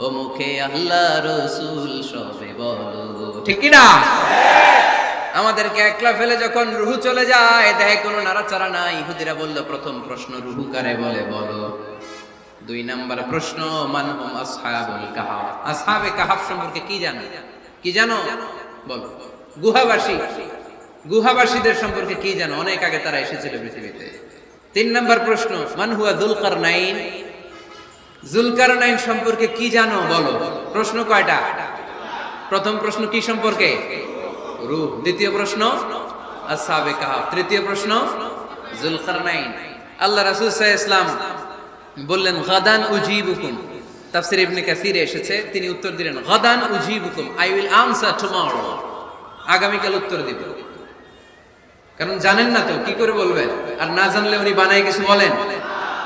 ও মুখে আল্লাহ রসুল সবে বলো। ঠিক না? আমাদেরকে একলা ফেলে যখন রুহু চলে যায় দেখে কোনো নাড়াচাড়া নাই। হুদিরা বলল, প্রথম প্রশ্ন রুহু কারে বলে? বলো। দুই নাম্বার প্রশ্ন মানহুম আসহাবুল কাহাফ আসহাবে কাহাফ সম্পর্কে কি জানো? কি জানো? বলো। গুহাবাসী। গুহাবাসীদের সম্পর্কে কি জানো? অনেক আগে তারা এসেছিল পৃথিবীতে। তিন নাম্বার প্রশ্ন, মান হুয়া দুলকার নাইন জুলকার নাইন সম্পর্কে কি জানো? বলো। প্রশ্ন কয়টা? প্রথম প্রশ্ন কি সম্পর্কে? রূপ। দ্বিতীয় প্রশ্ন আসহাবে কাহাফ। তৃতীয় প্রশ্ন জুলকার নাইন আল্লাহ রাসূল ইসলাম বললেন, গাদান উজিবুকুম। তাফসির ইবনে কাসিরে এসেছে। তিনি উত্তর দিলেন, গাদান উজিবুকুম। আই উইল আনসার টুমরো আগামীকাল উত্তর দিব। কারণ জানেন না তো, কি করে বলবেন? আর না জানলে উনি বানায় কিছু বলেন?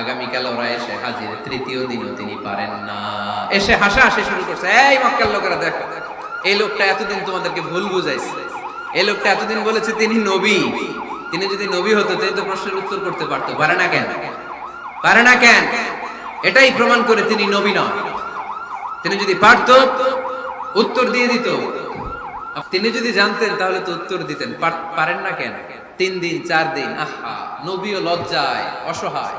আগামীকাল ওরা এসে হাজির, তৃতীয় দিনও তিনি পারেন না। এসে হাসা হাসি শুরু করছে, এই মক্কার লোকেরা দেখো, এই লোকটা এতদিন তোমাদেরকে ভুল বুঝাইছে। এই লোকটা এতদিন বলেছে তিনি নবী। তিনি যদি নবী হতো, তিনি তো প্রশ্নের উত্তর করতে পারতো। পারে না কেন? পারে না কেন? এটাই প্রমাণ করে তিনি নবী নন। তিনি যদি পারত, উত্তর দিয়ে দিত। তিনি যদি জানতেন, তাহলে তো উত্তর দিতেন। পারেন না কেন? তিন দিন, চার দিন, আহা, নবীও লজ্জায়, অসহায়।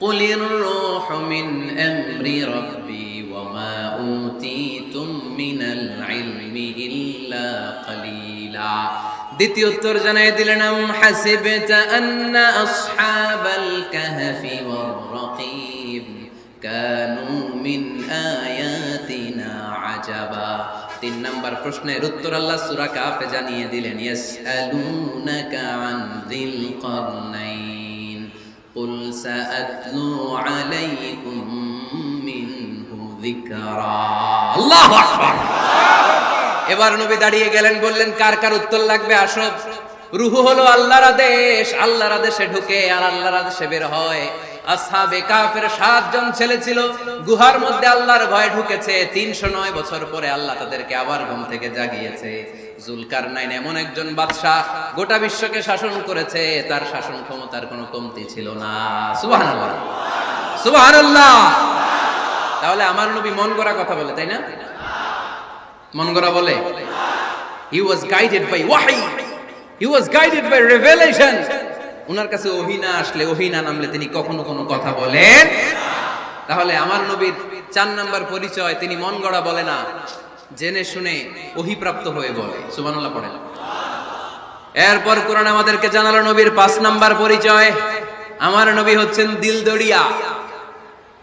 قل الروح من أمر ربي وما أوتيتم من العلم إلا قليلا দ্বিতীয় উত্তর জানাই দিলেন আম হাসিবতা আন্না আসহাবাল কাহফি ওয়ার রাকিব কানু মিন আয়াতিনা আজাবা তিন নাম্বার প্রশ্নের উত্তর আল্লাহ সূরা কাফে জানিয়ে দিলেন ইয়াসআলুনাকা আন যিল কারনাইন قل سأتلو عليكم منه ذكرا الله أكبر এবার নবী দাঁড়িয়ে গেলেন বললেন কার কার উত্তর লাগবে আসো রুহু হলো আল্লাহর আদেশ আল্লাহর আদেশে ঢুকে আর আল্লাহর আদেশে বের হয় আসহাবে কাফের সাতজন ছেলে ছিল গুহার মধ্যে আল্লাহর ভয় ঢুকেছে তিনশো নয় বছর পরে আল্লাহ তাদেরকে আবার ঘুম থেকে জাগিয়েছে জুলকার নাইন এমন একজন বাদশাহ গোটা বিশ্বকে শাসন করেছে, তার শাসন ক্ষমতার কোনো কমতি ছিল না। সুবহানাল্লাহ। সুবহানাল্লাহ। তাহলে আমার নবী মন গড়া কথা বলে, তাই না? মন গড়া বলে? হি ওয়াজ গাইডেড বাই ওয়াহি he was guided by revelation ওনার কাছে ওহিনা আসলে ওহিনা নামলে তিনি কখনো কোনো কথা বলেন তাহলে আমার নবীর চার নাম্বার পরিচয়, তিনি মন গড়া বলে না। জেনে শুনে ওহিপ্রাপ্ত হয়ে বলে। সুবহানাল্লাহ পড়েন এরপর কোরআন আমাদেরকে জানালো নবীর পাঁচ নাম্বার পরিচয়। আমার নবী হচ্ছেন দিলদড়িয়া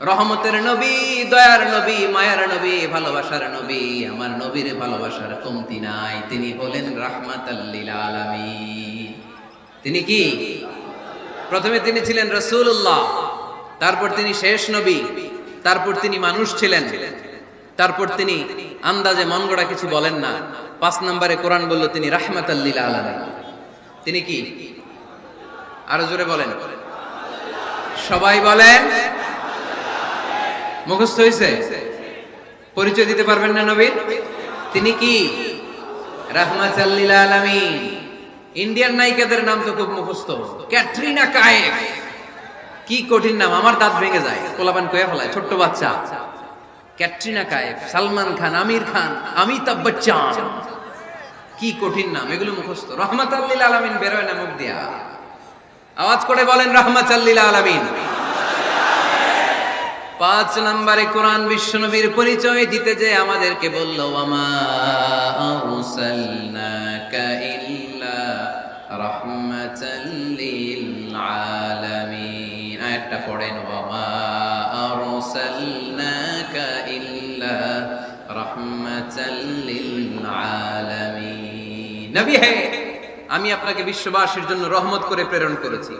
রহমতের নবী, দয়ার নবী, মায়ার নবী, ভালোবাসার নবী। আমার নবীর ভালোবাসার কমতি নাই। তিনি হলেন আলামিন। তিনি কি? প্রথমে তিনি ছিলেন রসুল্লাহ তারপর তিনি শেষ নবী। তারপর তিনি মানুষ ছিলেন। তারপর তিনি আন্দাজে মন কিছু বলেন না। পাঁচ নম্বরে কোরআন বলল, তিনি রাহমাতাল্লিল আলামিন। তিনি কি? আরও জোরে বলেন। সবাই বলেন। মুখস্থ হয়েছে পরিচয় দিতে পারবেন না নবীর? তিনি কি? রাহমাতাল্লিল আলামিন। ইন্ডিয়ান নায়িকাদের নাম তো খুব মুখস্থ। ক্যাটরিনা কায়েফ। কি কঠিন নাম, আমার দাঁত ভেঙে যায়। কোলাপান কয়ে ফেলায়, ছোট্ট বাচ্চা। ক্যাটরিনা কায়েফ, সালমান খান, আমির খান, অমিতাভ বচ্চন। কি কঠিন নাম, এগুলো মুখস্থ। রহমাত আল্লিল আলামিন বেরোয় না মুখ দিয়া। আওয়াজ করে বলেন রহমাত আল্লিল আলামিন। পাঁচ নম্বরে কোরআন বিশ্বনবীর পরিচয় দিতে যে আমাদেরকে বলল আমা আরসালনাকা ইল্লা রাহমাতাল আলামিন। আয়াতটা পড়েন, ওয়ামা আরসালনাকা আমি আপনাকে বিশ্ববাসীর জন্য রহমত করে প্রেরণ করেছি।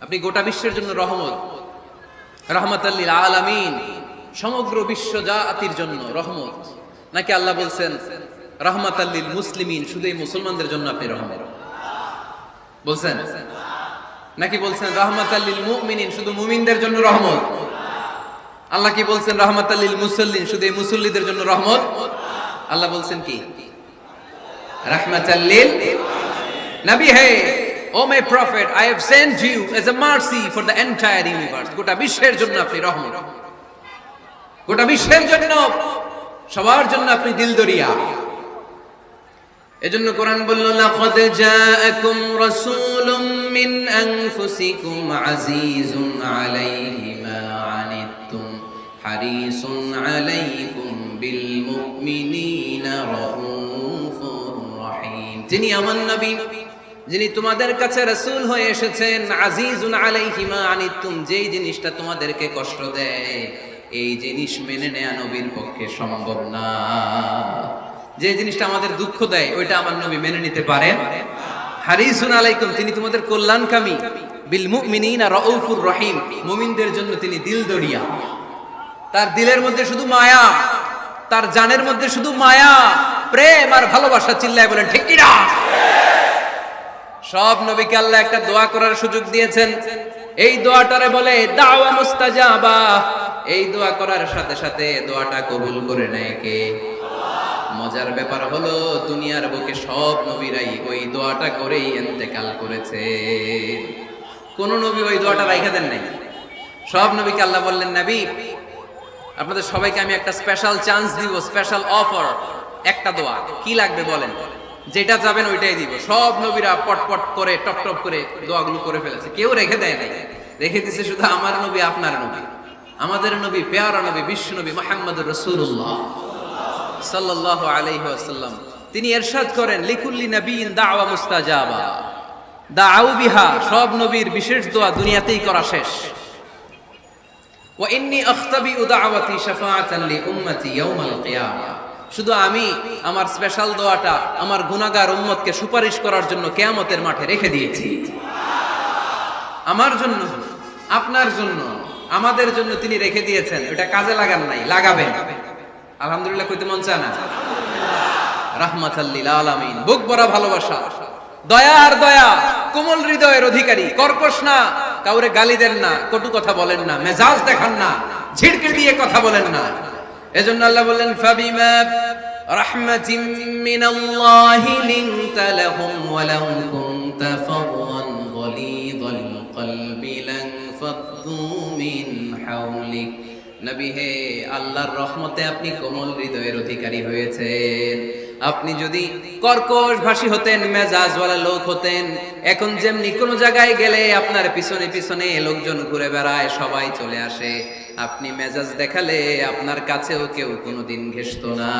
আপনি গোটা বিশ্বের জন্য রহমত। রহমতাল্লিল আলামিন সমগ্র বিশ্ব জাতির জন্য রহমত। নাকি আল্লাহ বলছেন রহমতাল্লিল মুসলিমিন শুধু এই মুসলমানদের জন্য আপনি রহমত? বলছেন? নাকি বলছেন রহমতাল্লিল মুমিনিন শুধু মুমিনদের জন্য রহমত? আল্লাহ কি বলছেন রহমতাল্লিল মুসল্লিন শুধু এই মুসল্লিদের জন্য রহমত? আল্লাহ বলছেন কি? রহমতাল্লিল নবী, হে, O my prophet, I have sent you as a mercy for the entire universe. গোটা বিশ্বের জন্য আপনি রহমত। গোটা বিশ্বের জন্য, সবার জন্য আপনি দিলদরিয়া। এজন্য কোরআন বলল, লাকাদ জাআকুম রাসূলুম মিন আনফুসিকুম আজিজুন আলাইহি মা আনিতুম হারিসুন যিনি আমার নবী, যিনি তোমাদের কাছে রাসূল হয়ে এসেছেন, আজিজুন আলাইহি মা আনিতুম যেই জিনিসটা তোমাদেরকে কষ্ট দেয়, এই জিনিস মেনে নেয়া নবীর পক্ষে সম্ভব না। যে জিনিসটা আমাদের দুঃখ দেয়, ওইটা আমার নবী মেনে নিতে পারেন। হারিসুন আলাইকুম, তিনি তোমাদের কল্যাণকামী। বিল মুমিনিনা রাউফুর রহিম, মুমিনদের জন্য তিনি দিল দরিয়া তার দিলের মধ্যে শুধু মায়া। তার জানের মধ্যে শুধু মায়া, প্রেম আর ভালোবাসা চিল্লায় বলেন, ঠিক কিনা? সব নবীকে আল্লাহ একটা দোয়া করার সুযোগ দিয়েছেন। এই দোয়াটারে বলে, দাওয়া মুস্তাজাবা। এই দোয়া করার সাথে সাথে দোয়াটা কবুল করে নেয় কে? মজার ব্যাপার হলো, দুনিয়ার বুকে সব নবীরাই ওই দোয়াটা করেই এন্তেকাল করেছে। কোন নবী ওই দোয়াটা রাইখা দেন নাই। সব নবীকে আল্লাহ বললেন, নবী আপনাদের সবাইকে আমি একটা স্পেশাল চান্স দিব স্পেশাল অফার একটা দোয়া। কি লাগবে বলেন? যেটা যাবেন ওইটাই দিব। সব নবীরা পটপট করে, টপ টপ করে দোয়াগুলো করে ফেলেছে। কেউ রেখে দেয় নাই। রেখে দিছে শুধু আমার নবী, আপনার নবী। আমাদের নবী, পেয়ারা নবী, বিশ্ব নবী মোহাম্মদ রসুল্লাহ সাল্লাল্লাহু আলাইহি ওয়াসাল্লাম। তিনি এরশাদ করেন, লিকুল্লি নবীন দাওয়া মুস্তাজাবা। দাউ বিহা সব নবীর বিশেষ দোয়া দুনিয়াতেই করা শেষ। ওয়া ইন্নী আখতাবি দাওয়াতি শাফাআতান লি উম্মতি ইয়াউমাল কিয়ামা। শুধু আমি, আমার স্পেশাল দোয়াটা আমার গুনাহগার উম্মতকে সুপারিশ করার জন্য কিয়ামতের মাঠে রেখে দিয়েছি। আমার জন্য, আপনার জন্য, আমাদের জন্য তিনি রেখে দিয়েছেন। এটা কাজে লাগান নাই, লাগাবেন। আলহামদুলিল্লাহ কইতে মন চায় না। রাহমাতাল্লিল আলামিন। বুক ভরা ভালোবাসা। দয়া আর দয়া, কোমল হৃদয়ের অধিকারী, কর্কশ না কাউরে গালি দেন না, কটু কথা বলেন না, মেজাজ দেখান না ঝিড়কে দিয়ে কথা বলেন না। এজন্য আল্লাহ বললেন, ফাবিমা রাহমাতিম মিনাল্লাহি লিনতা লাহুম ওয়া লাউ কুনতা ফাদদান গলিযাল কলবি লান ফাদ্দু মিন হাওলিক। নবী হে, আল্লাহর রহমতে আপনি কোমল হৃদয়ের অধিকারী হয়েছেন। আপনি যদি কর্কশ ভাষী হতেন, মেজাজওয়ালা লোক হতেন, এখন যেমনি কোনো জায়গায় গেলে আপনার পিছনে পিছনে লোকজন ঘুরে বেড়ায়, সবাই চলে আসে। আপনি মেজাজ দেখালে আপনার কাছেও কেউ কোনোদিন ঘেসত না।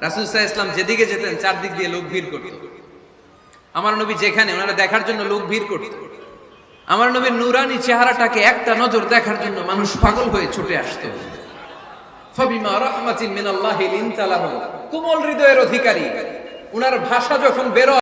রাসুল সাহা ইসলাম যেদিকে যেতেন, চারদিক দিয়ে লোক ভিড় করত। আমার নবী যেখানে, ওনারা দেখার জন্য লোক ভিড় করত। আমার নবীর নুরানি চেহারাটাকে একটা নজর দেখার জন্য মানুষ পাগল হয়ে ছুটে আসতো। কোমল হৃদয়ের অধিকারী। উনার ভাষা যখন বেরো